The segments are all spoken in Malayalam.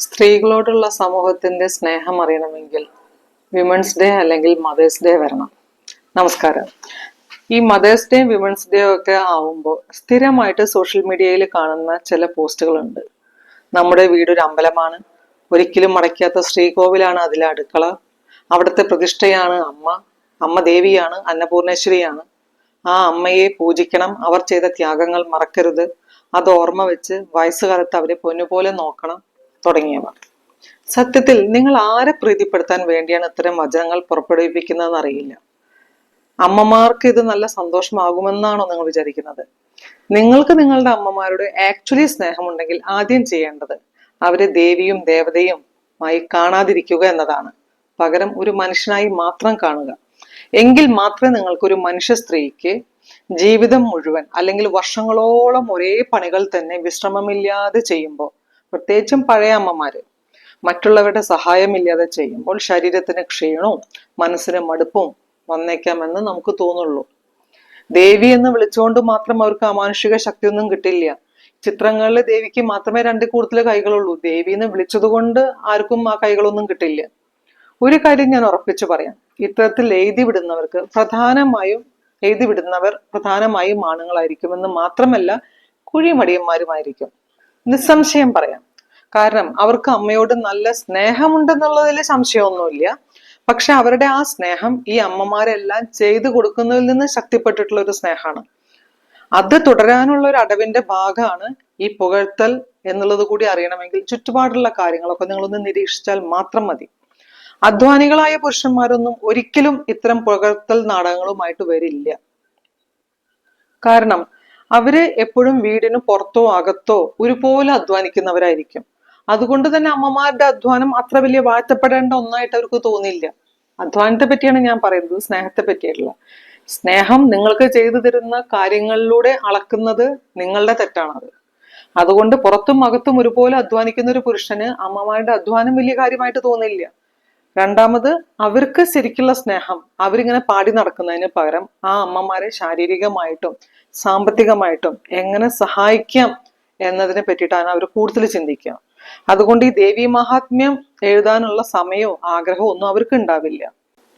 സ്ത്രീകളോടുള്ള സമൂഹത്തിന്റെ സ്നേഹം അറിയണമെങ്കിൽ വിമൻസ് ഡേ അല്ലെങ്കിൽ മദേഴ്സ് ഡേ വരണം. നമസ്കാരം. ഈ മദേഴ്സ് ഡേ വിമൻസ് ഡേ ഒക്കെ ആവുമ്പോൾ സ്ഥിരമായിട്ട് സോഷ്യൽ മീഡിയയിൽ കാണുന്ന ചില പോസ്റ്റുകളുണ്ട് നമ്മുടെ വീടൊരു അമ്പലമാണ്. ഒരിക്കലും മടക്കാത്ത ശ്രീകോവിലാണ് അതിലെ അടുക്കള. അവിടുത്തെ പ്രതിഷ്ഠയാണ് അമ്മ. അമ്മ ദേവിയാണ് അന്നപൂർണേശ്വരിയാണ്. ആ അമ്മയെ പൂജിക്കണം. അവർ ചെയ്ത ത്യാഗങ്ങൾ മറക്കരുത്. അത് ഓർമ്മ വെച്ച് വയസ്സുകാലത്ത് അവരെ പൊന്നുപോലെ നോക്കണം. തുടങ്ങിയവ. സത്യത്തിൽ നിങ്ങൾ ആരെ പ്രീതിപ്പെടുത്താൻ വേണ്ടിയാണ് ഇത്തരം വചനങ്ങൾ പുറപ്പെടുവിപ്പിക്കുന്നതെന്ന് അറിയില്ല അമ്മമാർക്ക് ഇത് നല്ല സന്തോഷമാകുമെന്നാണോ നിങ്ങൾ വിചാരിക്കുന്നത്? നിങ്ങൾക്ക് നിങ്ങളുടെ അമ്മമാരോട് ആക്ച്വലി സ്നേഹമുണ്ടെങ്കിൽ ആദ്യം ചെയ്യേണ്ടത് അവരെ ദേവിയും ദേവതയും ആയി കാണാതിരിക്കുക എന്നതാണ്. പകരം ഒരു മനുഷ്യനായി മാത്രം കാണുക. എങ്കിൽ മാത്രമേ നിങ്ങൾക്കൊരു മനുഷ്യ സ്ത്രീക്ക് ജീവിതം മുഴുവൻ അല്ലെങ്കിൽ വർഷങ്ങളോളം ഒരേ പണികൾ തന്നെ വിശ്രമമില്ലാതെ ചെയ്യുമ്പോൾ പ്രത്യേകിച്ചും പഴയ അമ്മമാര്. മറ്റുള്ളവരുടെ സഹായമില്ലാതെ ചെയ്യുമ്പോൾ ശരീരത്തിന് ക്ഷീണവും മനസ്സിന് മടുപ്പും വന്നേക്കാമെന്ന് നമുക്ക് തോന്നുള്ളൂ. ദേവി എന്ന് വിളിച്ചുകൊണ്ട് മാത്രം അവർക്ക് അമാനുഷിക ശക്തിയൊന്നും കിട്ടില്ല. ചിത്രങ്ങളിൽ ദേവിക്ക് മാത്രമേ രണ്ട് കൂടുതൽ കൈകളുള്ളൂ. ദേവി എന്ന് വിളിച്ചതുകൊണ്ട് ആർക്കും ആ കൈകളൊന്നും കിട്ടില്ല. ഒരു കാര്യം ഞാൻ ഉറപ്പിച്ചു പറയാം. ഇത്തരത്തിൽ എഴുതി വിടുന്നവർക്ക് പ്രധാനമായും എഴുതി വിടുന്നവർ പ്രധാനമായും ആണുങ്ങളായിരിക്കുമെന്ന് മാത്രമല്ല കുഴിമടിയന്മാരുമായിരിക്കും. നിസ്സംശയം പറയാം. കാരണം അവർക്ക് അമ്മയോട് നല്ല സ്നേഹമുണ്ടെന്നുള്ളതിൽ സംശയമൊന്നുമില്ല. പക്ഷെ അവരുടെ ആ സ്നേഹം ഈ അമ്മമാരെല്ലാം ചെയ്തു കൊടുക്കുന്നതിൽ നിന്ന് ശക്തിപ്പെട്ടിട്ടുള്ള ഒരു സ്നേഹമാണ്. അത് തുടരാനുള്ള ഒരു അടവിന്റെ ഭാഗമാണ് ഈ പുകഴ്ത്തൽ എന്നുള്ളത് കൂടി അറിയണമെങ്കിൽ ചുറ്റുപാടുള്ള കാര്യങ്ങളൊക്കെ നിങ്ങളൊന്ന് നിരീക്ഷിച്ചാൽ മാത്രം മതി. അധ്വാനികളായ പുരുഷന്മാരൊന്നും ഒരിക്കലും ഇത്തരം പുകഴ്ത്തൽ നാടകങ്ങളുമായിട്ട് വരില്ല. കാരണം അവർ എപ്പോഴും വീടിന് പുറത്തോ അകത്തോ ഒരുപോലെ അധ്വാനിക്കുന്നവരായിരിക്കും. അതുകൊണ്ട് തന്നെ അമ്മമാരുടെ അധ്വാനം അത്ര വലിയ വാഴ്ത്തപ്പെടേണ്ട ഒന്നായിട്ട് അവർക്ക് തോന്നില്ല അധ്വാനത്തെ പറ്റിയാണ് ഞാൻ പറയുന്നത് സ്നേഹത്തെ പറ്റിയല്ല. സ്നേഹം നിങ്ങൾക്ക് ചെയ്തു തരുന്ന കാര്യങ്ങളിലൂടെ അളക്കുന്നത് നിങ്ങളുടെ തെറ്റാണത്. അതുകൊണ്ട് പുറത്തും അകത്തും ഒരുപോലെ അധ്വാനിക്കുന്ന ഒരു പുരുഷന് അമ്മമാരുടെ അധ്വാനം വലിയ കാര്യമായിട്ട് തോന്നില്ല രണ്ടാമത് അവർക്ക് ശരിക്കുള്ള സ്നേഹം അവരിങ്ങനെ പാടി നടക്കുന്നതിന് പകരം ആ അമ്മമാരെ ശാരീരികമായിട്ടും സാമ്പത്തികമായിട്ടും എങ്ങനെ സഹായിക്കാം എന്നതിനെ പറ്റിയിട്ടാണ് അവർ കൂടുതൽ ചിന്തിക്കുക. അതുകൊണ്ട് ഈ ദേവി മഹാത്മ്യം എഴുതാനുള്ള സമയവും ആഗ്രഹവും ഒന്നും അവർക്ക് ഉണ്ടാവില്ല.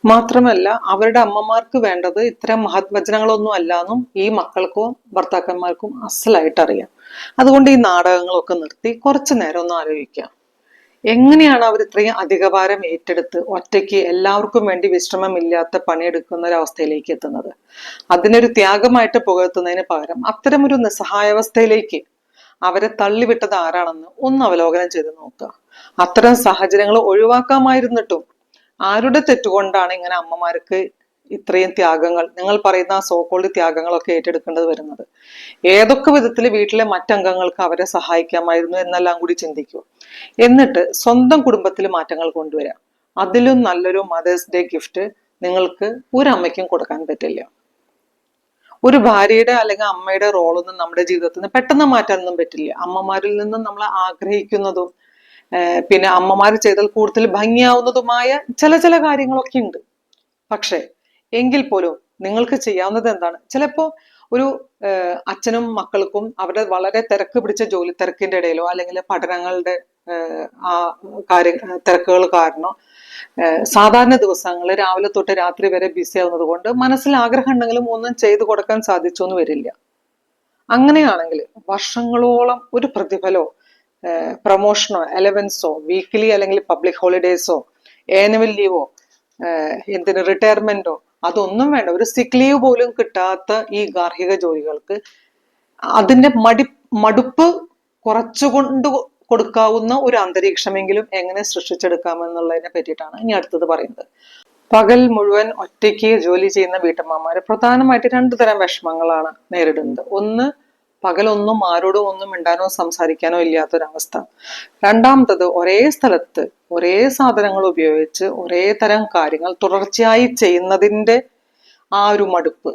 മാത്രമല്ല അവരുടെ അമ്മമാർക്ക് വേണ്ടത് ഇത്തരം മഹത്വചനങ്ങളൊന്നും അല്ലാന്നും ഈ മക്കൾക്കും ഭർത്താക്കന്മാർക്കും അസലായിട്ട് അറിയാം. അതുകൊണ്ട് ഈ നാടകങ്ങളൊക്കെ നിർത്തി കുറച്ചു നേരം ഒന്ന് ആലോചിക്കാം. എങ്ങനെയാണ് അവർ ഇത്രയും അധികഭാരം ഏറ്റെടുത്ത് ഒറ്റയ്ക്ക് എല്ലാവർക്കും വേണ്ടി വിശ്രമമില്ലാത്ത പണിയെടുക്കുന്ന ഒരു അവസ്ഥയിലേക്ക് എത്തുന്നത്? അതിനൊരു ത്യാഗമായിട്ട് പുകഴ്ത്തുന്നതിന് പകരം അത്തരമൊരു നിസ്സഹായാവസ്ഥയിലേക്ക് അവരെ തള്ളിവിട്ടത് ആരാണെന്ന് ഒന്ന് അവലോകനം ചെയ്ത് നോക്കുക. അത്തരം സാഹചര്യങ്ങൾ ഒഴിവാക്കാമായിരുന്നിട്ടും ആരുടെ തെറ്റുകൊണ്ടാണ് ഇങ്ങനെ അമ്മമാർക്ക് ഇത്രയും ത്യാഗങ്ങൾ നിങ്ങൾ പറയുന്ന ആ സോക്കോൾഡ് ത്യാഗങ്ങളൊക്കെ ഏറ്റെടുക്കേണ്ടത് വരുന്നത്? ഏതൊക്കെ വിധത്തിൽ വീട്ടിലെ മറ്റംഗങ്ങൾക്ക് അവരെ സഹായിക്കാമായിരുന്നു എന്നെല്ലാം കൂടി ചിന്തിക്കൂ എന്നിട്ട് സ്വന്തം കുടുംബത്തിൽ മാറ്റങ്ങൾ കൊണ്ടുവരാം അതിലും നല്ലൊരു മദേഴ്സ് ഡേ ഗിഫ്റ്റ് നിങ്ങൾക്ക് ഒരമ്മയ്ക്കും കൊടുക്കാൻ പറ്റില്ല. ഒരു ഭാര്യയുടെ അല്ലെങ്കിൽ അമ്മയുടെ റോളൊന്നും നമ്മുടെ ജീവിതത്തിൽ നിന്ന് പെട്ടെന്ന് മാറ്റാനൊന്നും പറ്റില്ല. അമ്മമാരിൽ നിന്നും നമ്മൾ ആഗ്രഹിക്കുന്നതും പിന്നെ അമ്മമാർ ചെയ്താൽ കൂടുതൽ ഭംഗിയാവുന്നതുമായ ചില ചില കാര്യങ്ങളൊക്കെ ഉണ്ട്. പക്ഷേ എങ്കിൽ പോലും നിങ്ങൾക്ക് ചെയ്യാവുന്നത് എന്താണ്? ചിലപ്പോ ഒരു അച്ഛനും മക്കൾക്കും അവരുടെ വളരെ തിരക്ക് പിടിച്ച ജോലി തിരക്കിന്റെ ഇടയിലോ അല്ലെങ്കിൽ പഠനങ്ങളുടെ ആ കാര്യ തിരക്കുകൾ കാരണം സാധാരണ ദിവസങ്ങളിൽ രാവിലെ തൊട്ട് രാത്രി വരെ ബിസി ആവുന്നത് കൊണ്ട് മനസ്സിൽ ആഗ്രഹം ഉണ്ടെങ്കിലും ഒന്നും ചെയ്തു കൊടുക്കാൻ സാധിച്ചു എന്ന് വരില്ല. അങ്ങനെയാണെങ്കിൽ വർഷങ്ങളോളം ഒരു പ്രതിഫലോ പ്രമോഷനോ അലവൻസോ വീക്ക്ലി അല്ലെങ്കിൽ പബ്ലിക് ഹോളിഡേസോ ആനുവൽ ലീവോ എന്തിന് റിട്ടയർമെന്റോ അതൊന്നും വേണ്ട. ഒരു സിക്ക് ലീവ് പോലും കിട്ടാത്ത ഈ ഗാർഹിക ജോലികൾക്ക് അതിന്റെ മടി മടുപ്പ് കുറച്ചുകൊണ്ട് കൊടുക്കാവുന്ന ഒരു അന്തരീക്ഷമെങ്കിലും എങ്ങനെ സൃഷ്ടിച്ചെടുക്കാമെന്നുള്ളതിനെ പറ്റിയിട്ടാണ് ഇനി അടുത്തത് പറയുന്നത്. പകൽ മുഴുവൻ ഒറ്റയ്ക്ക് ജോലി ചെയ്യുന്ന വീട്ടമ്മമാര് പ്രധാനമായിട്ട് രണ്ടു തരം വിഷമങ്ങളാണ് നേരിടുന്നത്. ഒന്ന് പകലൊന്നും ആരോടും ഒന്നും മിണ്ടാനോ സംസാരിക്കാനോ ഇല്ലാത്തൊരവസ്ഥ. രണ്ടാമത്തത് ഒരേ സ്ഥലത്ത് ഒരേ സാധനങ്ങൾ ഉപയോഗിച്ച് ഒരേ തരം കാര്യങ്ങൾ തുടർച്ചയായി ചെയ്യുന്നതിന്റെ ആ ഒരു മടുപ്പ്.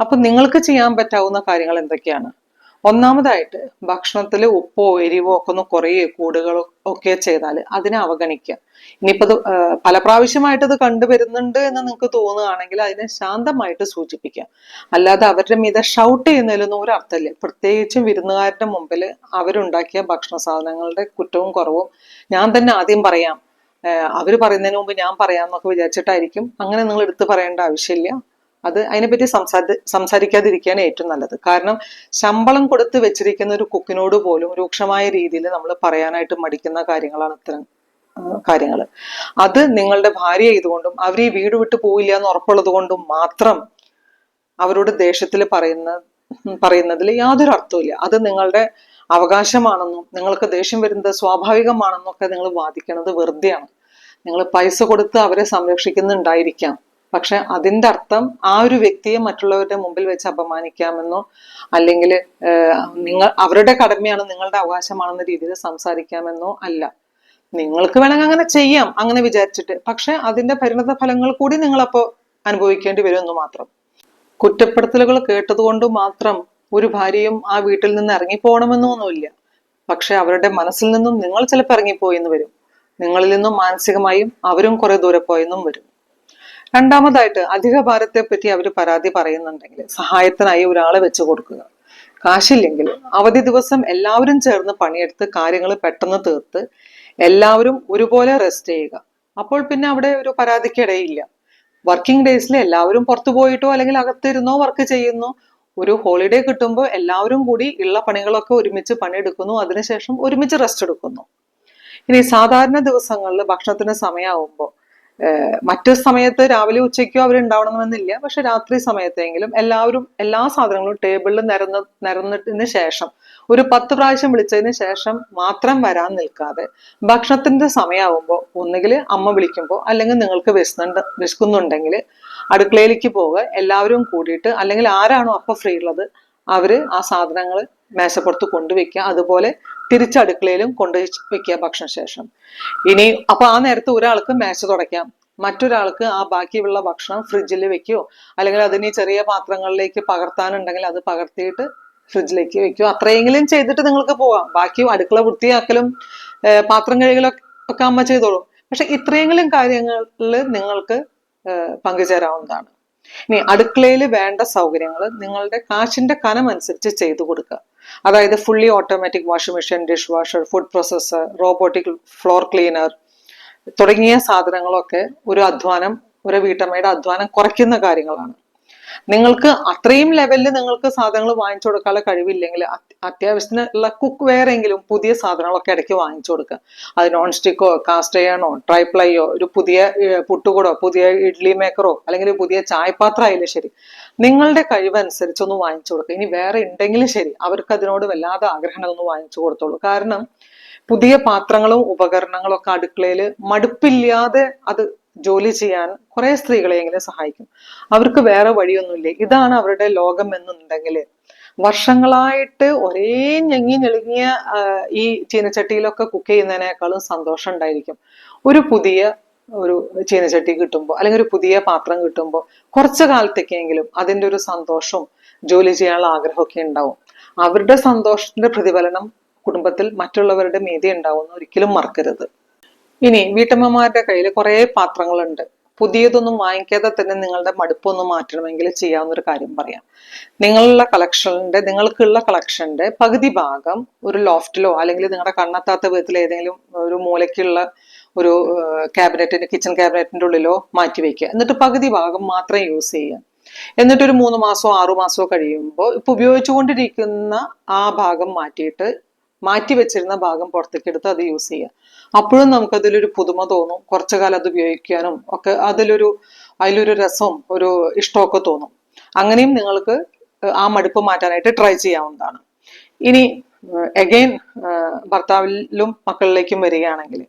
അപ്പൊ നിങ്ങൾക്ക് ചെയ്യാൻ പറ്റാവുന്ന കാര്യങ്ങൾ എന്തൊക്കെയാണ്? ഒന്നാമതായിട്ട് ഭക്ഷണത്തിൽ ഉപ്പോ എരിവോ ഒക്കെ ഒന്ന് കുറേ കൂടുകളോ ഒക്കെ ചെയ്താൽ അതിനെ അവഗണിക്കുക ഇനിയിപ്പോൾ പല പ്രാവശ്യമായിട്ട് ഇത് കണ്ടുവരുന്നുണ്ട് എന്ന് നിങ്ങൾക്ക് തോന്നുകയാണെങ്കിൽ അതിനെ ശാന്തമായിട്ട് സൂചിപ്പിക്കുക അല്ലാതെ അവരുടെ മീതെ ഷൗട്ട് ചെയ്യുന്നതിലൊന്നും ഒരു അർത്ഥമില്ല. പ്രത്യേകിച്ചും വിരുന്നുകാരുടെ മുമ്പിൽ അവരുണ്ടാക്കിയ ഭക്ഷണ സാധനങ്ങളുടെ കുറ്റവും കുറവും ഞാൻ തന്നെ ആദ്യം പറയാം. അവർ പറയുന്നതിന് മുമ്പ് ഞാൻ പറയാന്നൊക്കെ വിചാരിച്ചിട്ടായിരിക്കും. അങ്ങനെ നിങ്ങൾ എടുത്തു പറയേണ്ട ആവശ്യമില്ല. അത് അതിനെപ്പറ്റി സംസാരി സംസാരിക്കാതിരിക്കുകയാണ് ഏറ്റവും നല്ലത്. കാരണം ശമ്പളം കൊടുത്ത് വെച്ചിരിക്കുന്ന ഒരു കുക്കിനോട് പോലും രൂക്ഷമായ രീതിയിൽ നമ്മൾ പറയാനായിട്ട് മടിക്കുന്ന കാര്യങ്ങളാണ് ഇത്തരം കാര്യങ്ങൾ അത് നിങ്ങളുടെ ഭാര്യ ആയതുകൊണ്ടും അവർ ഈ വീട് വിട്ടു പോയില്ല എന്ന് ഉറപ്പുള്ളത് കൊണ്ടും മാത്രം അവരോട് ദേഷ്യത്തിൽ പറയുന്ന പറയുന്നതിൽ യാതൊരു അർത്ഥവുമില്ല അത് നിങ്ങളുടെ അവകാശമാണെന്നും നിങ്ങൾക്ക് ദേഷ്യം വരുന്നത് സ്വാഭാവികമാണെന്നൊക്കെ നിങ്ങൾ വാദിക്കുന്നത് വെറുതെയാണ്. നിങ്ങൾ പൈസ കൊടുത്ത് അവരെ സംരക്ഷിക്കുന്നുണ്ടായിരിക്കാം. പക്ഷെ അതിന്റെ അർത്ഥം ആ ഒരു വ്യക്തിയെ മറ്റുള്ളവരുടെ മുമ്പിൽ വെച്ച് അപമാനിക്കാമെന്നോ അല്ലെങ്കിൽ നിങ്ങൾ അവരുടെ കടമയാണ് നിങ്ങളുടെ അവകാശമാണെന്ന രീതിയിൽ സംസാരിക്കാമെന്നോ അല്ല. നിങ്ങൾക്ക് വേണമെങ്കിൽ അങ്ങനെ ചെയ്യാം അങ്ങനെ വിചാരിച്ചിട്ട്. പക്ഷെ അതിന്റെ പരിണത ഫലങ്ങൾ കൂടി നിങ്ങളപ്പോ അനുഭവിക്കേണ്ടി വരുമെന്ന് മാത്രം. കുറ്റപ്പെടുത്തലുകൾ കേട്ടതുകൊണ്ട് മാത്രം ഒരു ഭാര്യയും ആ വീട്ടിൽ നിന്ന് ഇറങ്ങിപ്പോകണമെന്നൊന്നുമില്ല. പക്ഷെ അവരുടെ മനസ്സിൽ നിന്നും നിങ്ങൾ ചിലപ്പോൾ ഇറങ്ങിപ്പോയെന്ന് വരും. നിങ്ങളിൽ നിന്നും മാനസികമായും അവരും കുറെ ദൂരെ പോയെന്നും വരും. രണ്ടാമതായിട്ട് അധിക ഭാരത്തെ പറ്റി അവർ പരാതി പറയുന്നുണ്ടെങ്കിൽ സഹായത്തിനായി ഒരാളെ വെച്ചു കൊടുക്കുക. കാശില്ലെങ്കിൽ അവധി ദിവസം എല്ലാവരും ചേർന്ന് പണിയെടുത്ത് കാര്യങ്ങൾ പെട്ടെന്ന് തീർത്ത് എല്ലാവരും ഒരുപോലെ റെസ്റ്റ് ചെയ്യുക. അപ്പോൾ പിന്നെ അവിടെ ഒരു പരാതിക്കിടയില്ല. വർക്കിംഗ് ഡേയ്സിൽ എല്ലാവരും പുറത്തു പോയിട്ടോ അല്ലെങ്കിൽ അകത്തിരുന്നോ വർക്ക് ചെയ്യുന്നു ഒരു ഹോളിഡേ കിട്ടുമ്പോൾ എല്ലാവരും കൂടി ഉള്ള പണികളൊക്കെ ഒരുമിച്ച് പണിയെടുക്കുന്നു. അതിനുശേഷം ഒരുമിച്ച് റെസ്റ്റ് എടുക്കുന്നു. ഇനി സാധാരണ ദിവസങ്ങളിൽ ഭക്ഷണത്തിന് സമയമാകുമ്പോൾ മറ്റു സമയത്ത് രാവിലെ ഉച്ചയ്ക്കോ അവർ ഉണ്ടാവണമെന്നില്ല. പക്ഷെ രാത്രി സമയത്തെങ്കിലും എല്ലാവരും എല്ലാ സാധനങ്ങളും ടേബിളിൽ നിരന്ന് നിരന്നിട്ടതിന് ശേഷം ഒരു പത്ത് പ്രാവശ്യം വിളിച്ചതിന് ശേഷം മാത്രം വരാൻ നിൽക്കാതെ ഭക്ഷണത്തിന്റെ സമയമാകുമ്പോൾ ഒന്നുകിൽ അമ്മ വിളിക്കുമ്പോൾ അല്ലെങ്കിൽ നിങ്ങൾക്ക് വിശന്നുണ്ട് വിശക്കുന്നുണ്ടെങ്കിൽ അടുക്കളയിലേക്ക് പോവുക എല്ലാവരും കൂടിയിട്ട് അല്ലെങ്കിൽ ആരാണോ അപ്പൊ ഫ്രീ ഉള്ളത് അവർ ആ സാധനങ്ങൾ മേശപ്പുറത്ത് കൊണ്ടുവയ്ക്കുക. അതുപോലെ തിരിച്ച് അടുക്കളയിലും കൊണ്ടു വെക്കുക ഭക്ഷണശേഷം ഇനി അപ്പൊ ആ നേരത്തെ ഒരാൾക്ക് മേശ തുടയ്ക്കാം. മറ്റൊരാൾക്ക് ആ ബാക്കിയുള്ള ഭക്ഷണം ഫ്രിഡ്ജിൽ വെക്കുകയോ അല്ലെങ്കിൽ അതിന് ചെറിയ പാത്രങ്ങളിലേക്ക് പകർത്താനുണ്ടെങ്കിൽ അത് പകർത്തിയിട്ട് ഫ്രിഡ്ജിലേക്ക് വെക്കുകയോ അത്രയെങ്കിലും ചെയ്തിട്ട് നിങ്ങൾക്ക് പോവാം. ബാക്കി അടുക്കള വൃത്തിയാക്കലും പാത്രം കഴുകലും ഒക്കെ അമ്മ ചെയ്തോളും. പക്ഷെ ഇത്രയെങ്കിലും കാര്യങ്ങളിൽ നിങ്ങൾക്ക് പങ്കുചേരാവുന്നതാണ്. ഇനി അടുക്കളയിൽ വേണ്ട സൗകര്യങ്ങൾ നിങ്ങളുടെ കാശിന്റെ കനം അനുസരിച്ച് ചെയ്തു കൊടുക്കുക. അതായത് fully automatic washing machine dish washer food processor robotic floor cleaner തുടങ്ങിയ സാധനങ്ങളൊക്കെ ഒരു അധ്വാനം ഒരു വീട്ടമ്മയുടെ അധ്വാനം കുറയ്ക്കുന്ന കാര്യങ്ങളാണ്. നിങ്ങൾക്ക് അത്രയും ലെവലിൽ നിങ്ങൾക്ക് സാധനങ്ങൾ വാങ്ങിച്ചു കൊടുക്കാനുള്ള കഴിവില്ലെങ്കിൽ അത്യാവശ്യത്തിന് ഉള്ള കുക്ക് വേറെ എങ്കിലും പുതിയ സാധനങ്ങളൊക്കെ ഇടയ്ക്ക് വാങ്ങിച്ചു കൊടുക്കുക. അത് നോൺ സ്റ്റിക്കോ കാസ്റ്റ് അയണോ ട്രൈപ്ലൈയോ ഒരു പുതിയ പുട്ടുകൂടോ പുതിയ ഇഡ്ലി മേക്കറോ അല്ലെങ്കിൽ പുതിയ ചായപാത്രം ആയാലും ശരി. നിങ്ങളുടെ കഴിവനുസരിച്ച് ഒന്ന് വാങ്ങിച്ചു കൊടുക്കുക. ഇനി വേറെ ഉണ്ടെങ്കിലും ശരി. അവർക്ക് അതിനോട് വല്ലാതെ ആഗ്രഹം ഒന്ന് വാങ്ങിച്ചു കൊടുത്തോളൂ. കാരണം പുതിയ പാത്രങ്ങളും ഉപകരണങ്ങളും ഒക്കെ അടുക്കളയിൽ മടുപ്പില്ലാതെ അത് ജോലി ചെയ്യാൻ കുറെ സ്ത്രീകളെയെങ്കിലും സഹായിക്കും? അവർക്ക് വേറെ വഴിയൊന്നുമില്ല? ഇതാണ് അവരുടെ ലോകം എന്നുണ്ടെങ്കിൽ വർഷങ്ങളായിട്ട് ഒരേ ഞെങ്ങി ഞെളുങ്ങിയ ഈ ചീനച്ചട്ടിയിലൊക്കെ കുക്ക് ചെയ്യുന്നതിനേക്കാളും സന്തോഷം ഉണ്ടായിരിക്കും. ഒരു പുതിയ ഒരു ചീനച്ചട്ടി കിട്ടുമ്പോൾ അല്ലെങ്കിൽ ഒരു പുതിയ പാത്രം കിട്ടുമ്പോൾ കുറച്ചു കാലത്തേക്കെങ്കിലും അതിന്റെ ഒരു സന്തോഷവും ജോലി ചെയ്യാനുള്ള ആഗ്രഹമൊക്കെ ഉണ്ടാവും. അവരുടെ സന്തോഷത്തിന്റെ പ്രതിഫലനം കുടുംബത്തിൽ മറ്റുള്ളവരുടെ മീതി ഉണ്ടാവുമെന്ന് ഒരിക്കലും മറക്കരുത്. ഇനി വീട്ടമ്മമാരുടെ കയ്യിൽ കുറേ പാത്രങ്ങളുണ്ട്. പുതിയതൊന്നും വാങ്ങിക്കാതെ തന്നെ നിങ്ങളുടെ മടുപ്പൊന്ന് മാറ്റണമെങ്കിൽ ചെയ്യാവുന്ന ഒരു കാര്യം പറയാം. നിങ്ങളുള്ള കളക്ഷന്റെ നിങ്ങൾക്കുള്ള കളക്ഷന്റെ പകുതി ഭാഗം ഒരു ലോഫ്റ്റിലോ അല്ലെങ്കിൽ നിങ്ങളുടെ കണ്ണെത്താത്ത വിധത്തിൽ ഏതെങ്കിലും ഒരു മൂലയ്ക്കുള്ള ഒരു ക്യാബിനറ്റിന്റെ കിച്ചൺ ക്യാബിനറ്റിന്റെ ഉള്ളിലോ മാറ്റി വയ്ക്കുക എന്നിട്ട് പകുതി ഭാഗം മാത്രം യൂസ് ചെയ്യുക. എന്നിട്ടൊരു മൂന്ന് മാസമോ ആറു മാസമോ കഴിയുമ്പോൾ ഇപ്പൊ ഉപയോഗിച്ചുകൊണ്ടിരിക്കുന്ന ആ ഭാഗം മാറ്റിയിട്ട് മാറ്റി വെച്ചിരുന്ന ഭാഗം പുറത്തേക്ക് എടുത്ത് അത് യൂസ് ചെയ്യുക. അപ്പോഴും നമുക്കതിലൊരു പുതുമ തോന്നും. കുറച്ചു കാലം അത് ഉപയോഗിക്കാനും ഒക്കെ അതിലൊരു അതിലൊരു രസവും ഒരു ഇഷ്ടമൊക്കെ തോന്നും. അങ്ങനെയും നിങ്ങൾക്ക് ആ മടുപ്പ് മാറ്റാനായിട്ട് ട്രൈ ചെയ്യാവുന്നതാണ്. ഇനി എഗെയിൻ ഭർത്താവിലും മക്കളിലേക്കും വരികയാണെങ്കിൽ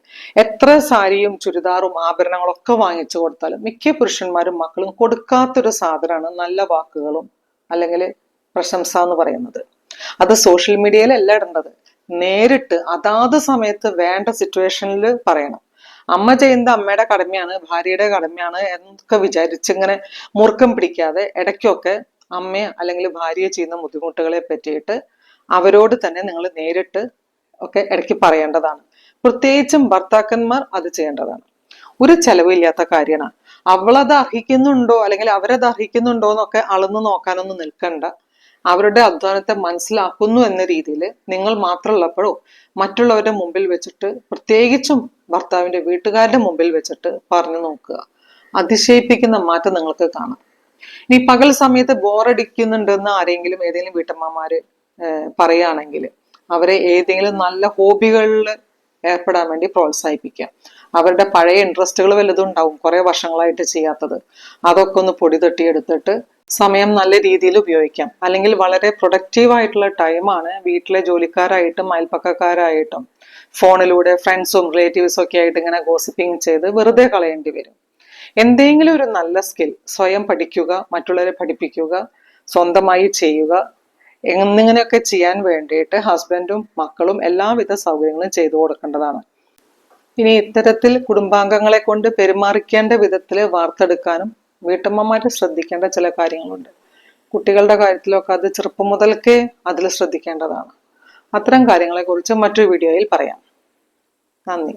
എത്ര സാരിയും ചുരിദാറും ആഭരണങ്ങളും ഒക്കെ വാങ്ങിച്ചു കൊടുത്താലും മിക്ക പുരുഷന്മാരും മക്കളും കൊടുക്കാത്തൊരു സാധനമാണ് നല്ല വാക്കുകളും അല്ലെങ്കിൽ പ്രശംസ എന്ന് പറയുന്നത്. അത് സോഷ്യൽ മീഡിയയിലല്ല ഇടേണ്ടത്. നേരിട്ട് അതാത് സമയത്ത് വേണ്ട സിറ്റുവേഷനിൽ പറയണം. അമ്മ ചെയ്യുന്നത് അമ്മയുടെ കടമയാണ് ഭാര്യയുടെ കടമയാണ് എന്നൊക്കെ വിചാരിച്ച് ഇങ്ങനെ മുറുക്കം പിടിക്കാതെ ഇടയ്ക്കൊക്കെ അമ്മയെ അല്ലെങ്കിൽ ഭാര്യയെ ചെയ്യുന്ന ബുദ്ധിമുട്ടുകളെ പറ്റിയിട്ട് അവരോട് തന്നെ നിങ്ങൾ നേരിട്ട് ഒക്കെ ഇടയ്ക്ക് പറയേണ്ടതാണ്. പ്രത്യേകിച്ചും ഭർത്താക്കന്മാർ അത് ചെയ്യേണ്ടതാണ്. ഒരു ചെലവില്ലാത്ത കാര്യമാണ്. അവളത് അർഹിക്കുന്നുണ്ടോ അല്ലെങ്കിൽ അവരത് അർഹിക്കുന്നുണ്ടോ എന്നൊക്കെ അളന്നു നോക്കാനൊന്നും നിൽക്കണ്ട. അവരുടെ അധ്വാനത്തെ മനസ്സിലാക്കുന്നു എന്ന രീതിയിൽ നിങ്ങൾ മാത്രമുള്ളപ്പോഴോ മറ്റുള്ളവരുടെ മുമ്പിൽ വെച്ചിട്ട് പ്രത്യേകിച്ചും ഭർത്താവിന്റെ വീട്ടുകാരുടെ മുമ്പിൽ വെച്ചിട്ട് പറഞ്ഞു നോക്കുക. അതിശയിപ്പിക്കുന്ന മാറ്റം നിങ്ങൾക്ക് കാണാം. ഇനി പകൽ സമയത്ത് ബോറടിക്കുന്നുണ്ടെന്ന് ആരെങ്കിലും ഏതെങ്കിലും വീട്ടമ്മമാര് പറയുകയാണെങ്കിൽ അവരെ ഏതെങ്കിലും നല്ല ഹോബികളിൽ ഏർപ്പെടാൻ വേണ്ടി പ്രോത്സാഹിപ്പിക്കുക. അവരുടെ പഴയ ഇൻട്രസ്റ്റുകൾ വലുതും ഉണ്ടാവും കുറെ വർഷങ്ങളായിട്ട് ചെയ്യാത്തത്. അതൊക്കെ ഒന്ന് പൊടി തട്ടിയെടുത്തിട്ട് സമയം നല്ല രീതിയിൽ ഉപയോഗിക്കാം. അല്ലെങ്കിൽ വളരെ പ്രൊഡക്റ്റീവ് ആയിട്ടുള്ള ടൈമാണ് വീട്ടിലെ ജോലിക്കാരായിട്ടും അയൽപ്പക്കക്കാരായിട്ടും ഫോണിലൂടെ ഫ്രണ്ട്സും റിലേറ്റീവ്സും ഒക്കെ ആയിട്ട് ഇങ്ങനെ ഗോസിപ്പിംഗ് ചെയ്ത് വെറുതെ കളയേണ്ടി വരും. എന്തെങ്കിലും ഒരു നല്ല സ്കിൽ സ്വയം പഠിക്കുക മറ്റുള്ളവരെ പഠിപ്പിക്കുക സ്വന്തമായി ചെയ്യുക എന്നിങ്ങനെയൊക്കെ ചെയ്യാൻ വേണ്ടിയിട്ട് ഹസ്ബൻഡും മക്കളും എല്ലാവിധ സൗകര്യങ്ങളും ചെയ്തു കൊടുക്കേണ്ടതാണ്. ഇനി ഇത്തരത്തിൽ കുടുംബാംഗങ്ങളെ കൊണ്ട് പെരുമാറിക്കേണ്ട വിധത്തിൽ വാർത്തെടുക്കാനും വീട്ടമ്മമാരെ ശ്രദ്ധിക്കേണ്ട ചില കാര്യങ്ങളുണ്ട്. കുട്ടികളുടെ കാര്യത്തിലൊക്കെ അത് ചെറുപ്പം മുതൽക്കേ അതിൽ ശ്രദ്ധിക്കേണ്ടതാണ്. അത്തരം കാര്യങ്ങളെക്കുറിച്ച് മറ്റൊരു വീഡിയോയിൽ പറയാം. നന്ദി.